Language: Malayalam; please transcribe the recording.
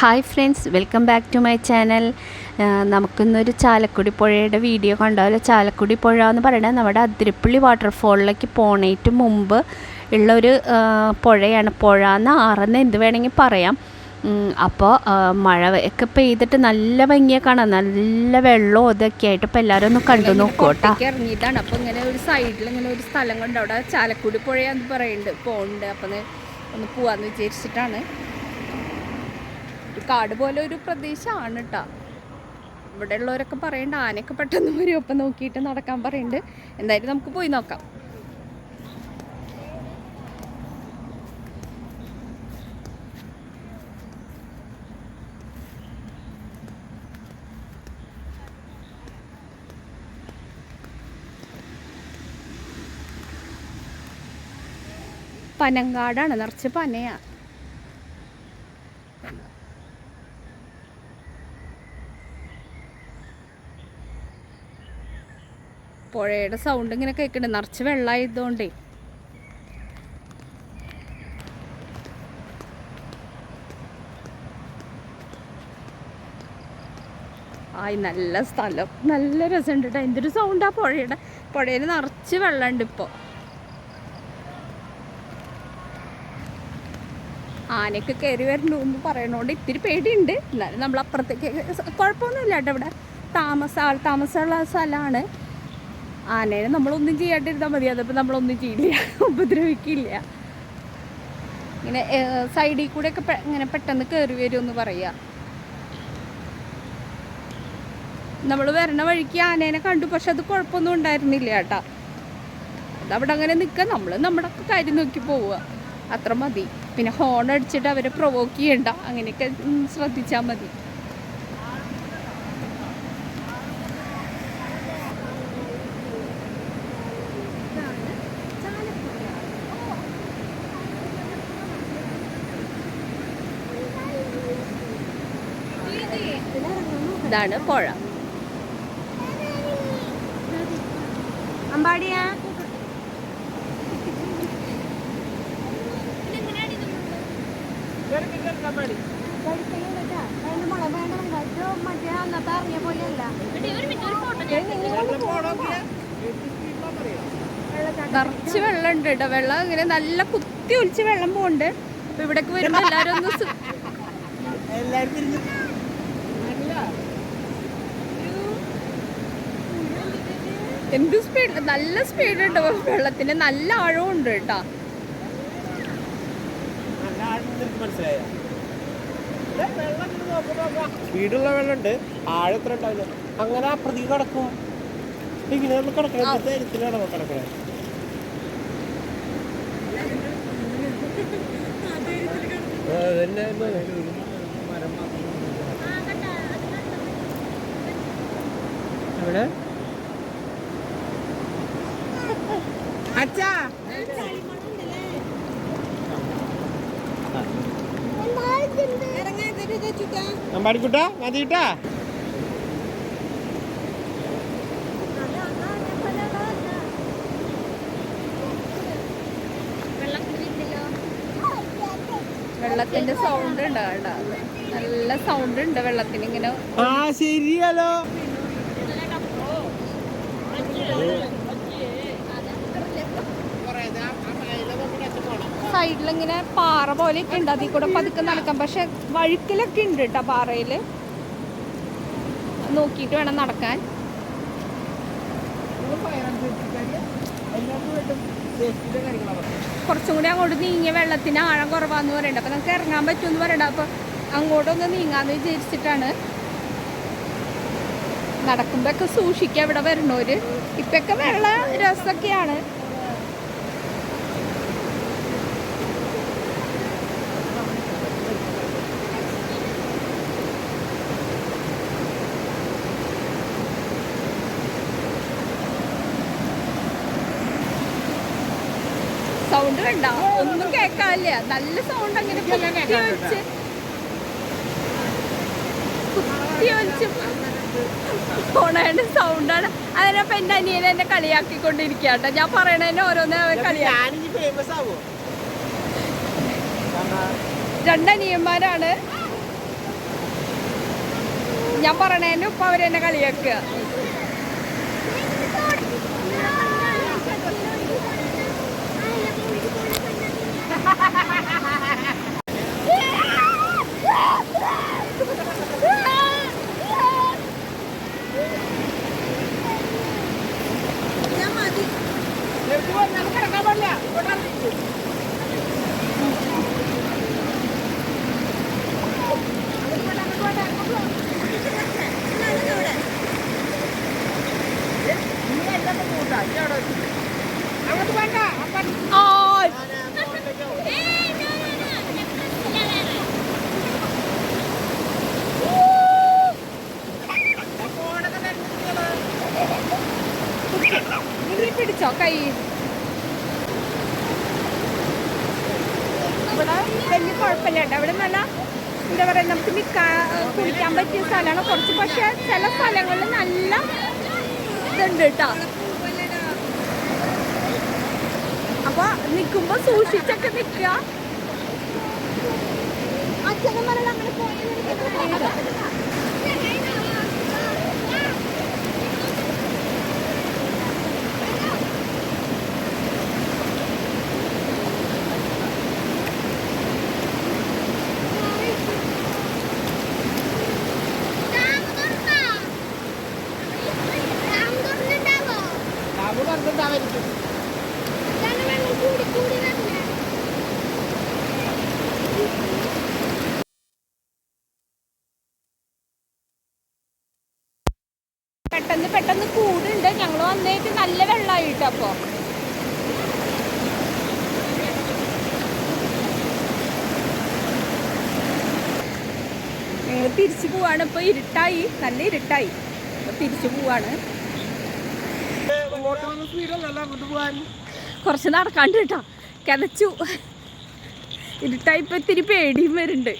Hi friends welcome back to my channel. നമുക്കിന്നൊരു ചാലക്കുടി പുഴയുടെ വീഡിയോ കണ്ടാലോ ചാലക്കുടി പുഴ എന്ന് പറയുന്നത് നമ്മുടെ അതിരപ്പള്ളി വാട്ടർഫോളിലേക്ക് പോണേറ്റ് മുമ്പ് ഉള്ളൊരു പുഴയാണ്. പുഴ എന്ന് ആറെന്ന് എന്ത് വേണമെങ്കിൽ പറയാം. അപ്പോൾ മഴ ഒക്കെ പെയ്തിട്ട് നല്ല ഭംഗിയെ കാണാം. നല്ല വെള്ളവും ഇതൊക്കെ ആയിട്ട് ഇപ്പോൾ എല്ലാവരും ഒന്ന് കണ്ടു നോക്കൂട്ടാ ഇറങ്ങിയിട്ടാണ്. അപ്പോൾ ഇങ്ങനെ ഒരു സൈഡിൽ ഇങ്ങനെ ഒരു സ്ഥലം കൊണ്ട്. അവിടെ ചാലക്കുടി പുഴയാന്ന് പറയുന്നുണ്ട്. പോണ്ട് അപ്പൊ ഒന്ന് പോവാന്ന് വിചാരിച്ചിട്ടാണ്. ഒരു കാട് പോലെ ഒരു പ്രദേശമാണ് കേട്ടോ ഇവിടെ ഉള്ളവരൊക്കെ പറയണ്ട ആനയൊക്കെ പെട്ടെന്ന് വരും. അപ്പം നോക്കിയിട്ട് നടക്കാൻ പറയുന്നുണ്ട് എന്തായാലും നമുക്ക് പോയി നോക്കാം. പനങ്കാടാണ് നിറച്ച് പനയാ. പുഴയുടെ സൗണ്ട് ഇങ്ങനെ കേൾക്കുന്നുണ്ട് നിറച്ച് വെള്ളമായതുകൊണ്ടേ ആയി നല്ല സ്ഥലം. നല്ല രസമുണ്ട് കേട്ടോ എന്തൊരു സൗണ്ടാ പുഴയുടെ. പുഴയിൽ നിറച്ച് വെള്ളമുണ്ട് ഇപ്പോൾ ആനയൊക്കെ കയറി വരണു എന്ന് പറയണോണ്ട് ഇത്തിരി പേടിയുണ്ട്. എന്നാലും നമ്മൾ അപ്പുറത്തേക്ക് കുഴപ്പമൊന്നുമില്ല കേട്ടോ ഇവിടെ. താമസ ആൾ താമസമുള്ള സ്ഥലമാണ് ആനേനെ നമ്മളൊന്നും ചെയ്യാണ്ടിരുന്നാൽ മതി. അതിപ്പോൾ നമ്മളൊന്നും ചെയ്യില്ല. ഉപദ്രവിക്കില്ല. ഇങ്ങനെ സൈഡിൽ കൂടെ ഒക്കെ ഇങ്ങനെ പെട്ടെന്ന് കയറി വരുമെന്ന് പറയുക നമ്മൾ വരണ വഴിക്ക് ആനേനെ കണ്ടു. പക്ഷെ അത് കുഴപ്പമൊന്നും ഉണ്ടായിരുന്നില്ല കേട്ടാ. അതവിടെ അങ്ങനെ നിൽക്കുക നമ്മൾ നമ്മുടെ കാര്യം നോക്കി പോവുക. അത്ര മതി. പിന്നെ ഹോൺ അടിച്ചിട്ട് അവരെ പ്രൊവോക്ക് ചെയ്യണ്ട. അങ്ങനെയൊക്കെ ശ്രദ്ധിച്ചാൽ മതി. ഇതാണ് പുഴ. അമ്പാടിയാ? നിറച്ച് വെള്ളം ഉണ്ട് കേട്ടോ. വെള്ളം ഇങ്ങനെ നല്ല കുത്തി ഒലിച്ച് വെള്ളം പോകുന്നുണ്ട് അപ്പൊ ഇവിടേക്ക് വരുമ്പോ എല്ലാരും ഒന്ന് സു- എന്ത് സ്പീഡ് നല്ല സ്പീഡ് ഉണ്ട് വെള്ളത്തിന്. നല്ല ആഴവും ഉണ്ട് കേട്ടാ സ്പീഡുള്ള വെള്ളമുണ്ട്. ആഴത്ര ഉണ്ടാവില്ല. അങ്ങനെ ആ പ്രതി കിടക്കും. ഇങ്ങനെ നമ്മൾ കിടക്കണം. കിടക്കണേ. അതന്നെ എവിടെ? അമ്പാടിക്കുട്ടാ മതിയിട്ട വെള്ളത്തിന്റെ സൗണ്ട് ഉണ്ട് നല്ല സൗണ്ട് ഉണ്ട് വെള്ളത്തിന് ഇങ്ങനെ ആ ശരിയല്ലോ. സൈഡിലിങ്ങനെ പാറ പോലെയൊക്കെ ഉണ്ട്. അതിൽ കൂടെ പതുക്കെ നടക്കാം. പക്ഷെ വഴുക്കിലൊക്കെ ഉണ്ട് കേട്ടോ പാറയിൽ നോക്കിയിട്ട് വേണം നടക്കാൻ. കുറച്ചും കൂടി അങ്ങോട്ട് നീങ്ങിയ വെള്ളത്തിന് ആഴം കുറവാന്ന് പറയണ്ട. അപ്പൊ നമുക്ക് ഇറങ്ങാൻ പറ്റുമെന്ന് പറയണ്ട. അപ്പൊ അങ്ങോട്ടൊന്ന് നീങ്ങാന്ന് വിചാരിച്ചിട്ടാണ്. നടക്കുമ്പോഴൊക്കെ സൂക്ഷിക്കുക ഇവിടെ വരണോര് ഇപ്പൊക്കെ വെള്ള രസമൊക്കെയാണ് സൗണ്ട് വേണ്ട. ഒന്നും കേൾക്കാനില്ല. നല്ല സൗണ്ട് അങ്ങനെ കുത്തി പോണേണ്ട സൗണ്ടാണ് അതിനപ്പം എന്റെ അനിയനെ എന്നെ കളിയാക്കി കേട്ടോ. ഞാൻ പറയണതിന് ഓരോന്നേ അവൻ കളിയാ ഫേമസ് ആവോ? രണ്ടനിയന്മാരാണ്. ഞാൻ പറയണേന് ഇപ്പൊ അവരെന്നെ കളിയാക്കുക കിടക്കാൻ പാടില്ല അങ്ങോട്ട് വേണ്ട ആ നീ പിടിച്ചോ കൈ ഇവിടെ വലിയ കുഴപ്പമില്ല കേട്ടോ. ഇവിടെ നല്ല എന്താ പറയുക നമുക്ക് നിൽക്കാൻ കുളിക്കാൻ പറ്റിയ സ്ഥലമാണ് കുറച്ച് പക്ഷേ ചില സ്ഥലങ്ങളിൽ നല്ല ഇതുണ്ട് കേട്ടോ. അപ്പൊ നിൽക്കുമ്പോ സൂക്ഷിച്ചൊക്കെ നിൽക്കുക. അച്ഛനും പറഞ്ഞത് അങ്ങനെ ഡാമ് പെട്ടെന്ന് പെട്ടെന്ന് കൂടുണ്ട്. ഞങ്ങൾ വന്നേക്ക് നല്ല വെള്ളമായിട്ട് അപ്പോ. ഞങ്ങൾ തിരിച്ചു പോവാണ്. ഇപ്പൊ ഇരുട്ടായി. നല്ല ഇരുട്ടായി. തിരിച്ചു പോവാണ്. കുറച്ച് നടക്കാണ്ട് കേട്ടോ. കിതച്ചു ഇരുട്ടായി ഇപ്പൊ ഇത്തിരി പേടിയും വരുന്നുണ്ട്.